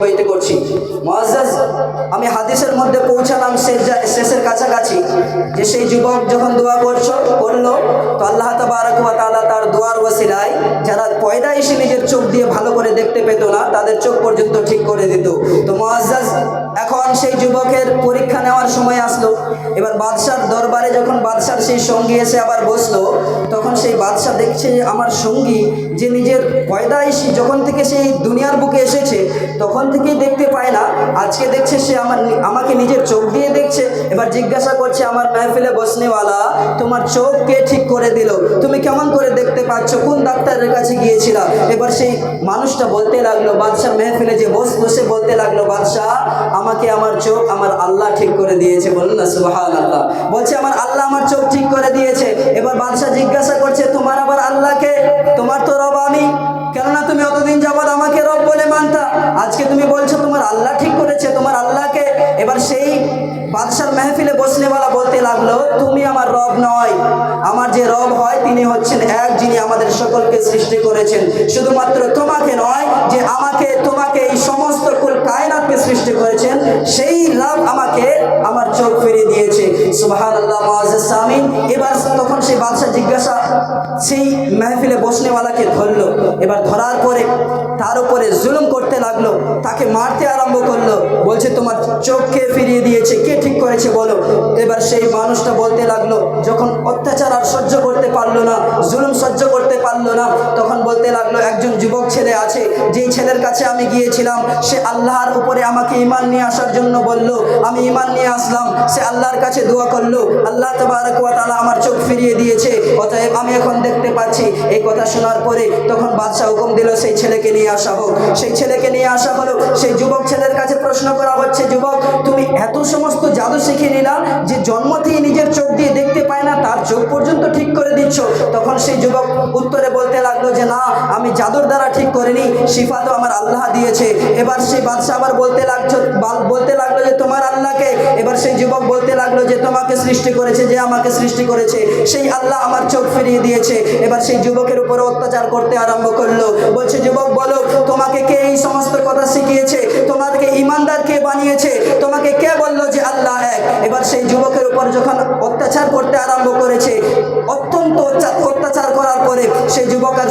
হইতে করছি। আমি হাদিসের মধ্যে পৌঁছালাম শেষ শেষের কাছাকাছি, যে সেই যুবক যখন দোয়া করছ করল তো আল্লাহ তাবারাকুয়া তালা তার দোয়ার ওসিলায় যারা পয়দা এসে নিজের চোখ দিয়ে ভালো করে দেখতে পেত না, তাদের চোখ পর্যন্ত ঠিক করে দিত। তো মহাজাজ, এখন সেই যুবকের পরীক্ষা নেওয়ার সময় আসলো। এবার বাদশার দরবারে যখন বাদশার সেই সঙ্গী এসে আবার বসল, তখন সেই বাদশা দেখছে যে আমার সঙ্গী যে নিজের পয়দাইশি যখন থেকে সেই দুনিয়ার বুকে এসেছে, তখন থেকেই দেখতে পায় না। আজকে দেখছে সে আমার আমাকে নিজের চোখ দিয়ে দেখছে। এবার জিজ্ঞাসা করছে, আমার মেহফিলে বসনেওয়ালা, তোমার চোখ কে ঠিক করে দিল? তুমি কেমন করে দেখতে পাচ্ছ? কোন ডাক্তারের কাছে গিয়েছিলা? এবার সেই মানুষটা বলতে লাগল, বাদশাহ মেহফিলে যে বস বসে বলতে লাগল, বাদশাহ, আমাকে আমার চোখ আমার আল্লাহ ঠিক করে দিয়েছে। বলুন না আল্লাহ বলছে, আমার আল্লাহ আমার চোখ ঠিক করে দিয়েছে। এবার বাদশাহ জিজ্ঞাসা করছে, তোমার আবার আল্লাহকে তোমার তো রব আমি। কেননা তুমি অতদিন যাবৎ আমাকে রব বলে মানতা। আজকে তুমি বলছো, তোমার আল্লাহ ঠিক করেছে, তোমার আল্লাহকে এবার সেই বাদশার মেহফিলে বসনেওয়ালা বলতে লাগল, তুমি আমার রব নয়। আমার যে রব হয়, তিনি হচ্ছেন এক যিনি আমাদের সকলকে সৃষ্টি করেছেন। শুধুমাত্র তোমাকে নয়, যে আমাকে, তোমাকে এই সমস্ত কুল কায়নাতকে সৃষ্টি করেছেন, সেই এবার তখন সেই বাদশাহ জিজ্ঞাসা, সেই মেহফিলে বসনেওয়ালাকে ধরলো। এবার ধরার পরে তার উপরে জুলুম করতে তাকে মারতে আরম্ভ করল। বলছে, তোমার চোখকে ফিরিয়ে দিয়েছে। কে ঠিক করেছে বলো? এবার সেই মানুষটা বলতে লাগল, যখন অত্যাচার আর সহ্য করতে পারল না, জুলুম সহ্য করতে পারল না, তখন বলতে লাগল, একজন যুবক ছেলে আছে, যেই ছেলের কাছে আমি গিয়েছিলাম, সে আল্লাহর উপরে আমাকে ইমান নিয়ে আসার জন্য বলল, আমি ইমান নিয়ে আসলাম, সে আল্লাহর কাছে দোয়া করল, আল্লাহ তাআলা আমার চোখ ফিরিয়ে দিয়েছে, অতএব আমি এখন দেখতে পাচ্ছি। এই কথা শোনার পরে তখন বাদশাহ হুকুম দিল, সেই ছেলেকে নিয়ে আসা হোক। সেই ছেলেকে নিয়ে আসা হলো সেই যুবক ছেলের কাছে প্রশ্ন করা হচ্ছে, যুবক, তুমি এত সমস্ত জাদু শিখে নিলা যে জন্ম থেকে নিজের চোখ দিয়ে দেখতে পায় না, তার চোখ পর্যন্ত ঠিক করে দিচ্ছ। সেই যুবক উত্তরে বলতে লাগল যে, না, আমি জাদুর দ্বারা ঠিক করিনি, শিফা তো আমার আল্লাহ দিয়েছে। এবার সেই বাদশাহ আবার বলতে লাগছো বলতে লাগল যে, তোমার আল্লাহকে? এবার সেই যুবক বলতে লাগল যে, তোমাকে সৃষ্টি করেছে যে আমাকে সৃষ্টি করেছে, সেই আল্লাহ আমার চোখ ফিরিয়ে দিয়েছে। এবার সেই যুবকের উপরে অত্যাচার করতে আরম্ভ করল। বলছে, যুবক, বলো, তোমাকে কে এই সমস্ত কথা শিখিয়েছে? তোমাকে ইমানদার কে বানিয়েছে? তোমাকে কে বলল যে আল্লাহ এক? এবার সেই যুবকের উপর যখন অত্যাচার করতে আরম্ভ করেছে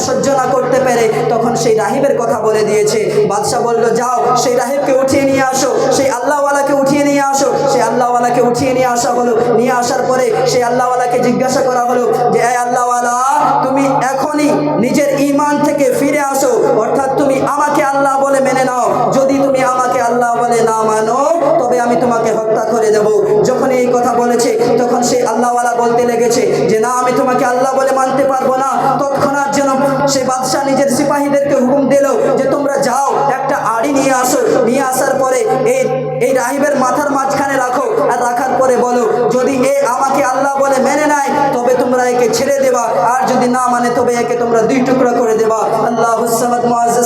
সহ্য না করতে পেরে তখন সেই রাহিবের কথা বলে দিয়েছে। বাদশাহ বলল, যাও, সেই রাহিবকে উঠিয়ে নিয়ে আসো, সেই আল্লাহওয়ালাকে উঠিয়ে নিয়ে আসো। সেই আল্লাহওয়ালাকে উঠিয়ে নিয়ে আসা হলো। নিয়ে আসার পরে সেই আল্লাহওয়ালাকে জিজ্ঞাসা করা হলো যে এই আল্লাহওয়ালা, তুমি এখনই নিজের ইমান থেকে ফিরে আসো। অর্থাৎ তুমি আমাকে আল্লাহ বলে মেনে নাও। যদি তুমি আমাকে আল্লাহ বলে না মানো, তবে আমি তোমাকে হত্যা করে দেব। যখন এই কথা বলেছে, তখন সেই আল্লাহওয়ালা বলতে লেগেছে যে, না, আমি তোমাকে আল্লাহ বলে সিপাহীদেরকে হুকুম দিল যে তোমরা যাও, একটা আড়ি নিয়ে আসো। নিয়ে আসার পরে এই এই রাহিবের মাথার যদি এ আমাকে আল্লাহ বলে মেনে নেয়, তবে তোমরা একে ছেড়ে দেবা। আর যদি না মানে তবে একে তোমরা দুই টুকরা করে দেবা। আল্লাহ হুসামদ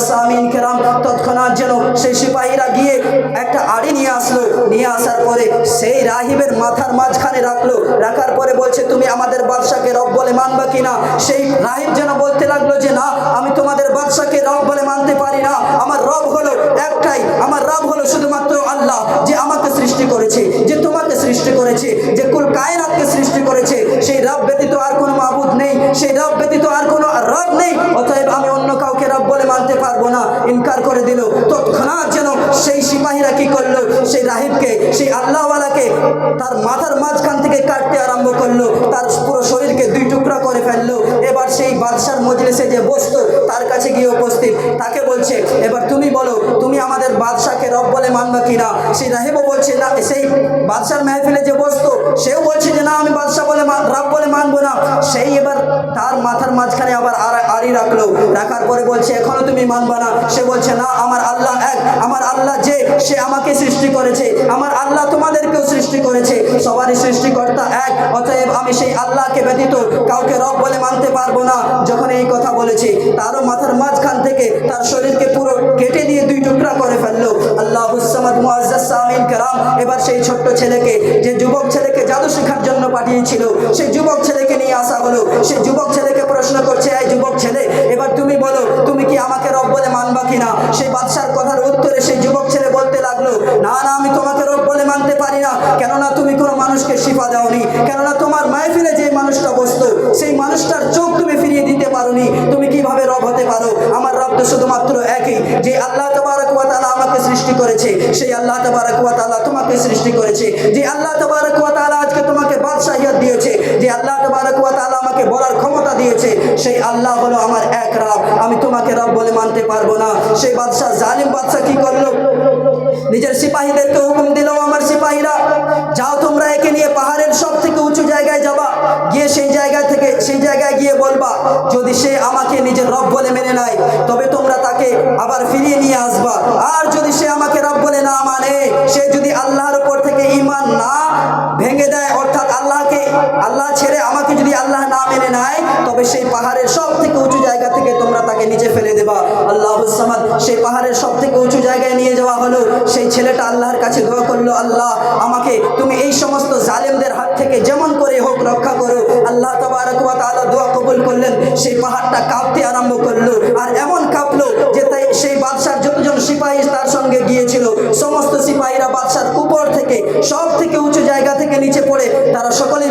সামিন কেরাম, তৎক্ষণাৎ যেন সেই সিপাহীরা গিয়ে একটা আড়ি নিয়ে আসলো। নিয়ে আসার পরে সেই রাহিবের মাথার মাঝখানে রাখল। রাখার পরে বলছে, তুমি আমাদের বাদশাকে রব বলে মানবা কিনা? সেই রাহিব যেন বলতে লাগল যে, না, আমি তোমাদের বাদশাকে রব বলে মানতে পারি মজলিসে যে বসতো, তার কাছে গিয়ে উপস্থিত। তাকে বলছে, এবার তুমি বলো, তুমি আমাদের বাদশাকে রব বলে মানবা কিনা? সেই রাহিবও বলছে, না, সেই বাদশার মেহফিলে যে বসতো, সেও বলছে যে, না, আমি বাদশাহ বলে রব বলে মানবো না। সেই এবার তার মাথার মাঝখানে আবার আড়ি রাখল। রাখার পরে বলছে, এখনও তুমি মানবা না। সে বলছে, না, আমার আল্লাহ এক, আমার আল্লাহ সে আমাকে সৃষ্টি করেছে। আমার আল্লাহ তোমাদেরকেও সৃষ্টি করেছে। সবারই সৃষ্টিকর্তা এক। অতএব আমি সেই আল্লাহকে ব্যতীত কাউকে রব বলে মানতে পারব না। যখন এই কথা বলেছে, তারও মাথার মাঝখান থেকে তার শরীরকে পুরো কেটে দিয়ে দুই টুকরা করে ফেলল। আল্লাহ কারাম। এবার সেই ছোট্ট ছেলেকে, যে যুবক ছেলেকে জাদু শেখার জন্য পাঠিয়েছিল, সেই যুবক ছেলেকে নিয়ে আসা হলো। সেই যুবক ছেলেকে প্রশ্ন করছে, এই যুবক ছেলে, এবার তুমি বলো, তুমি কি আমাকে রব বলে মানবা কিনা? সেই বাদশার কথার উত্তরে সেই সেই আল্লাহ ওয়া তোমাকে সৃষ্টি করেছে, যে আল্লাহ ওয়া আজকে তোমাকে বাদশাহিয়ত দিয়েছে, যে আল্লাহ ওয়া আমাকে বলার ক্ষমতা দিয়েছে, সেই আল্লাহ হলো আমার এক রব। আমি তোমাকে রব বলে মানতে পারব না। সেই বাদশাহ জালিম বাদশাহ কি করল? নিজের সিপাহীদেরকে হুকুম দিল আমার সিপাহীরা, যাও তোমরা একে নিয়ে পাহাড়ের সব থেকে উঁচু জায়গায় যাবা। গিয়ে সেই জায়গা থেকে, সেই জায়গায় গিয়ে বলবা, যদি সে আমাকে নিজের রব বলে মেনে নেয়, তবে তোমরা তাকে আবার ফিরিয়ে নিয়ে আসবা। আর যদি সে আমাকে তবে সেই পাহাড়ের সব থেকে উঁচু জায়গা থেকে তোমরা তাকে নিচে ফেলে দেবা। আল্লাহ সামাদ সেই পাহাড়ের সব থেকে উঁচু জায়গায় নিয়ে যাওয়া হলো। সেই ছেলেটা আল্লাহর কাছে দোয়া করল, আল্লাহ, আমাকে তুমি এই সমস্ত জালেমদের হাত থেকে যেমন করে হোক রক্ষা করো। আল্লাহ তবারক ওয়া তাআলা দোয়া কবুল করলেন। সেই পাহাড়টা কাঁপতে আরম্ভ করল। আর এমন কাঁপলো যে তাই সেই বাদশার যতজন সিপাহী তার সঙ্গে গিয়েছিল, সমস্ত সিপাহীরা বাদশার উপর থেকে সব থেকে উঁচু জায়গা থেকে নিচে পড়ে, তারা সকলেই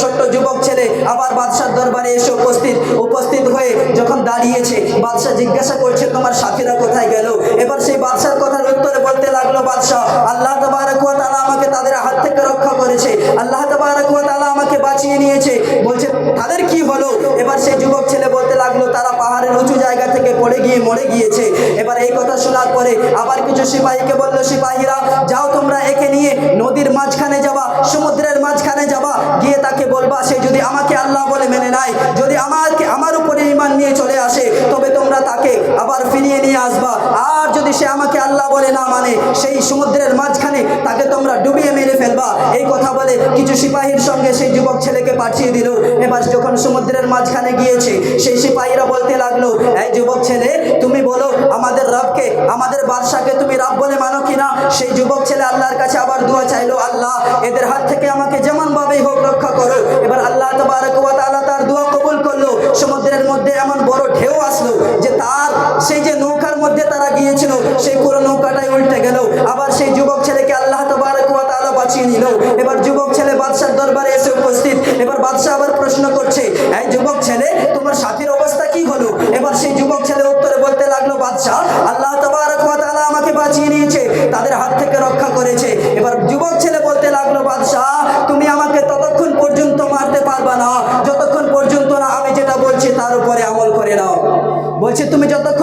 ছোট্ট যুবক ছেলে আবার বাদশার দরবারে এসে উপস্থিত উপস্থিত হয়ে যখন দাঁড়িয়েছে, বাদশাহ জিজ্ঞাসা করছে, তোমার সাথীরা কোথায় গেল? এবার সেই বাদশার কথার উত্তরে বলতে লাগল, বাদশাহ, আল্লাহ তবারক ওয়া আমাকে তাদের হাত থেকে রক্ষা করেছে। আল্লাহ তবারক ওয়া আমাকে বাঁচিয়ে নিয়েছে। বলছে, তাদের কি হলো? এবার সেই যুবক ছেলে বলতে লাগল, তারা পাহাড়ের উঁচু জায়গা থেকে পড়ে গিয়ে মরে গিয়েছে। এবার এই কথা শোনার পরে আবার কিছু সিপাহীকে বলল, সিপাহীরা, যাও সে আমাকে আল্লাহ বলে, না মানে সেই সমুদ্রের মাঝখানে তাকে তোমরা ডুবিয়ে মেরে ফেলবা। এই কথা বলে কিছু সিপাহীর সঙ্গে সেই যুবক ছেলেকে পাঠিয়ে দিল। এবার যখন সমুদ্রের মাঝখানে গিয়েছে, সেই সিপাহীরা বলতে লাগল, এই যুবক ছেলে, তুমি বলো, আমাদের রবকে, আমাদের বাদশাকে তুমি রব বলে মানো কিনা? সেই যুবক ছেলে আল্লাহর কাছে আবার দোয়া চাইলো বলছে তুমি যতক্ষণ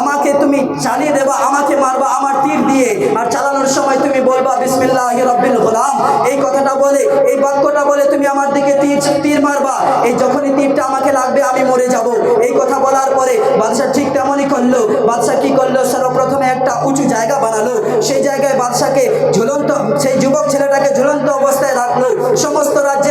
আমাকে তুমি চালিয়ে দেবা, আমাকে মারবা, আমার তীর দিয়ে। আর চালানোর সময় তুমি বলবা, বিসমিল্লাহ রব্বিল গোলাম। এই কথাটা বলে, এই বাক্যটা বলে তুমি আমার দিকে তীর তীর মারবা। এই যখনই তীরটা আমাকে লাগবে, আমি মরে যাব। এই কথা বলার পরে বাদশাহ ঠিক তেমনই করল। বাদশাহ কি করল? সর্বপ্রথমে একটা উঁচু জায়গা বানালো। সেই জায়গায় বাদশাকে ঝুলন্ত, সেই যুবক ছেলেটাকে ঝুলন্ত অবস্থায় রাখল। সমস্ত রাজ্যের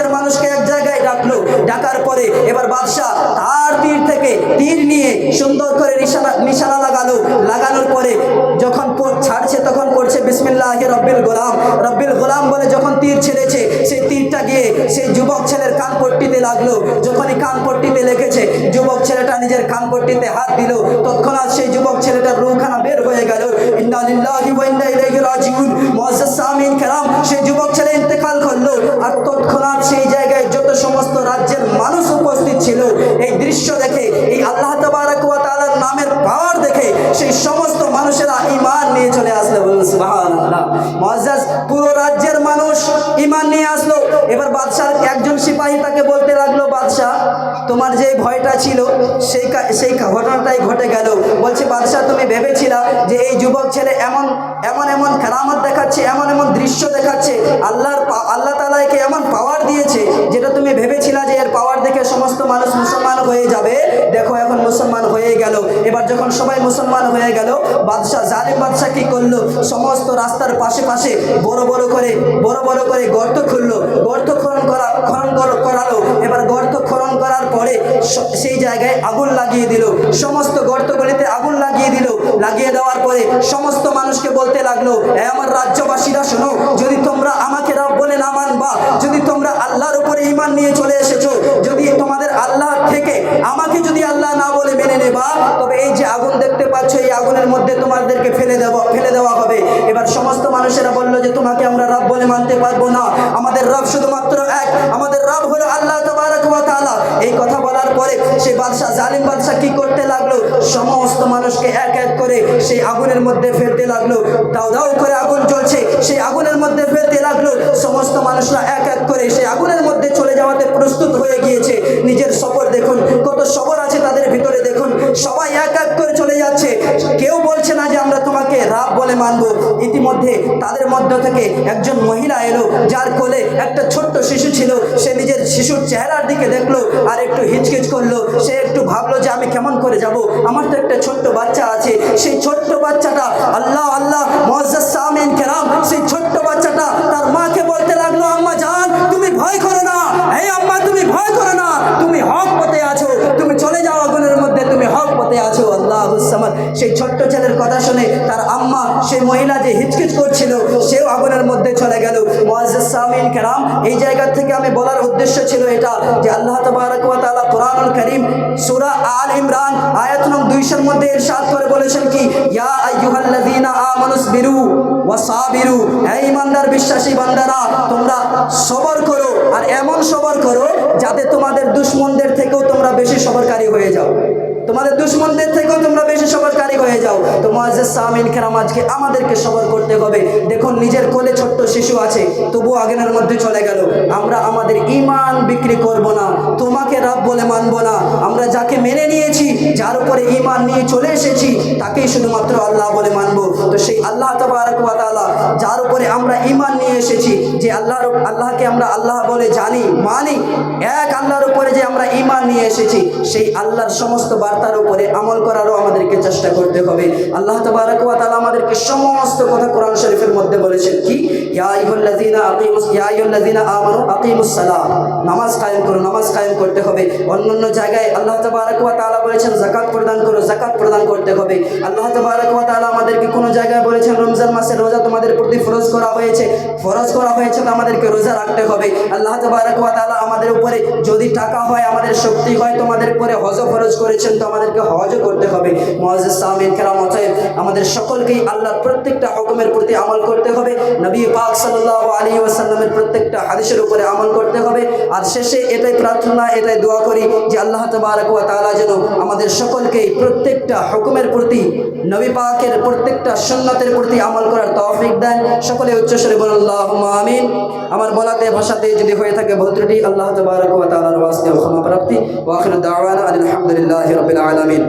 সামিন কালাম সেই যুবক ছেলে ইন্তেকাল করল আর তৎক্ষণাৎ সেই জায়গায় যত সমস্ত রাজ্যের মানুষ উপস্থিত ছিল, এই দৃশ্য দেখে, এই আল্লাহ তাবারাক ওয়া তাআলার নামের পাওয়ার দেখে সেই সমস্ত মানুষেরা ঈমান নিয়ে চলে আসলো বলুন মুআজ্জাজ পুরো রাজ্যের মানুষ ঈমান নিয়ে আসলো। এবার বাদশাহ একজন সিপাহী তাকে বলতে লাগল, বাদশাহ, তোমার যে ভয়টা ছিল, সেই সেই ঘটনাটাই ঘটে গেল। বলছে যে এই যুবক ছেলে এমন এমন এমন খেলামত দেখাচ্ছে, এমন এমন দৃশ্য দেখাচ্ছে, আল্লাহর আল্লাহ তালা একে এমন পাওয়ার দিয়েছে, যেটা তুমি ভেবেছিলা যে এর পাওয়ার দেখে সমস্ত মানুষ মুসলমান হয়ে যাবে। দেখো এখন মুসলমান হয়ে গেল। এবার যখন সবাই মুসলমান হয়ে গেল, বাদশাহ জালিম বাদশাহ কি করল? সমস্ত রাস্তার পাশে পাশে বড় বড় করে, বড় বড় করে গর্ত খুললো। গর্ত খনন করা, খনন করালো। এবার গর্ত খনন করার পরে সেই জায়গায় আগুন লাগিয়ে দিল। সমস্ত গর্তগুলিতে আগুন করে সমস্ত মানুষকে বলতে লাগল হ্যাঁ আমার রাজ্যবাসীরা, শোনো, যদি তোমরা আমাকে রব বলে না মানবা, যদি তোমরা আল্লাহর উপরে ইমান নিয়ে চলে এসেছ, যদি তোমাদের আল্লাহ থেকে আমাকে যদি আল্লাহ না বলে মেনে নেবা, তবে এই যে আগুন দেখতে পাচ্ছ, এই আগুনের মধ্যে তোমাদেরকে ফেলে দেওয়া ফেলে দেওয়া হবে। এবার সমস্ত মানুষেরা বলল যে, তোমাকে আমরা রব বলে মানতে পারব না। আমাদের রব শুধুমাত্র এক, আমাদের রব হলো আল্লাহ তোমার এই কথা বলার পরে সে বাদশাহ জালিম বাদ সমস্ত মানুষকে এক এক করে সেই আগুনের মধ্যে ফেলতে লাগল। দাও দাও করে আগুন চলছে সেই আগুনের মধ্যে ফেলতে লাগল। সমস্ত মানুষরা এক এক করে সেই আগুনের মধ্যে চলে যাওয়াতে প্রস্তুত হয়ে গিয়েছে। নিজের সবর দেখুন, কত সবর আছে তাদের ভিতরে দেখুন। সবাই এক এক করে চলে যাচ্ছে। কেউ বলছে না যে আমরা তোমাকে রাব বলে মানবো। ইতিমধ্যে তাদের মধ্য থেকে একজন মহিলা এলো, যার কোলে একটা ছোট্ট শিশু ছিল। সে নিজের শিশুর চেহারার দিকে দেখল আর একটু হিচকিচ করল। সে একটু ভাবলো যে আমি কেমন করে যাব? আমার তো একটা ছোট্ট বাচ্চা আছে। সেই ছোট্ট বাচ্চাটা আল্লাহ আল্লাহ সামিন কেরাম, সেই ছোট্ট বাচ্চাটা তার মাকে বলতে লাগল, আম্মা জান, তুমি ভয় করো না। এই আম্মা, তুমি ভয় করো না। তুমি হক পথে আছো। তুমি চলে যাও আগুনের মধ্যে। তুমি হক পথে আছো। আল্লাহ সেই ছোট্ট ছেলের মহিলা যে হিচকিচ করছিল, সেও আগুনের মধ্যে চলে গেল। কেরাম, এই জায়গা থেকে আমি বলার উদ্দেশ্য ছিল এটা, যে আল্লাহ তাবারক ওয়া তাআলা কোরআনুল কারীম, সূরা আল ইমরান, আয়াত নং 200 এর মধ্যে ইরশাদ করে বলেছেন কি, ইয়া আইয়ুহাল্লাযীনা আমানুসবিরু ওয়া সাবিরু হে ঈমানদার বিশ্বাসী বান্দারা, তোমরা সবর করো, আর এমন সবর করো, যাতে তোমাদের দুশমনদের থেকেও তোমরা বেশি সবরকারী হয়ে যাও। তোমাদের দুশ্মনদের থেকেও তোমরা বেশি সবরকারী হয়ে যাও। তো মহাজের সামিন খেরাম আজকে আমাদেরকে সবর করতে হবে। দেখুন, নিজের কোলে ছোট্ট শিশু আছে, তবুও আগেনের মধ্যে চলে গেল। আমরা আমাদের ইমান বিক্রি করব না, তোমাকে রাব বলে মানব না। আমরা যাকে মেনে নিয়েছি, যার উপরে ইমান নিয়ে চলে এসেছি, তাকেই শুধুমাত্র আল্লাহ বলে মানব। তো সেই আল্লাহ তবারক ওয়া যার উপরে আমরা ইমান নিয়ে এসেছি, যে আল্লাহর আল্লাহকে আমরা আল্লাহ বলে জানি, মানি, এক আল্লাহর উপরে যে আমরা ইমান নিয়ে এসেছি, সেই আল্লাহর সমস্ত বার্তার উপরে আমল করারও আমাদেরকে চেষ্টা করতে হবে। আল্লাহ তবারক ওয়া তাআলা আমাদেরকে সমস্ত কথা কোরআন শরীফের মধ্যে বলেছেন কি? ইয়া আইয়ুহাল্লাযীনা আকিমুস ইয়া আইয়ুহাল্লাযীনা আমানু আকিমুস সালাম নামাজ কায়েম করো, নামাজ কায়েম করতে হবে। অন্যান্য জায়গায় আল্লাহ তবারক ওয়া তাআলা বলেছেন, যাকাত প্রদান করো, যাকাত প্রদান করতে হবে। আল্লাহ তবারক ওয়া তাআলা আমাদেরকে কোনো জায়গায় বলেছেন, রমজান মাসে রোজা তোমাদের প্রতি ফরজ করা হয়েছে। ফরজ করা হয়েছে তো আমাদেরকে রোজা রাখতে হবে। আল্লাহ তবারক ওয়া তাআলা আমাদের উপরে যদি টাকা হয়, আমাদের শক্তি হয়, তোমাদের উপরে হজ ফরজ করেছেন তো আমাদেরকে হজও করতে হবে। আমাদের সকলকেই আল্লাহর প্রত্যেকটা হুকুমের প্রতি আমল করতে হবে। নবী পাক সাল্লাল্লাহু আলাইহি ওয়াসাল্লামের প্রত্যেকটা হাদিসের উপরে আমল করতে হবে। আর শেষে এটাই প্রার্থনা এটাই দোয়া করি যে আল্লাহ তাবারক ও তালা যেন আমাদের সকলকেই প্রত্যেকটা হুকুমের প্রতি, নবী পাকের প্রত্যেকটা সুন্নতের প্রতি আমল করার তৌফিক দেন। সকলে উচ্চস্বরে বলুন আল্লাহ আমিন। আমার বলাতে, ভাষাতে যদি হয়ে থাকে ভদ্রটি, আল্লাহ তাবারক ও তালার ওয়াস্তে ক্ষমা প্রাপ্তি ওয়াখির দাওয়ানা আলহামদুলিল্লাহি রাব্বিল আলামিন।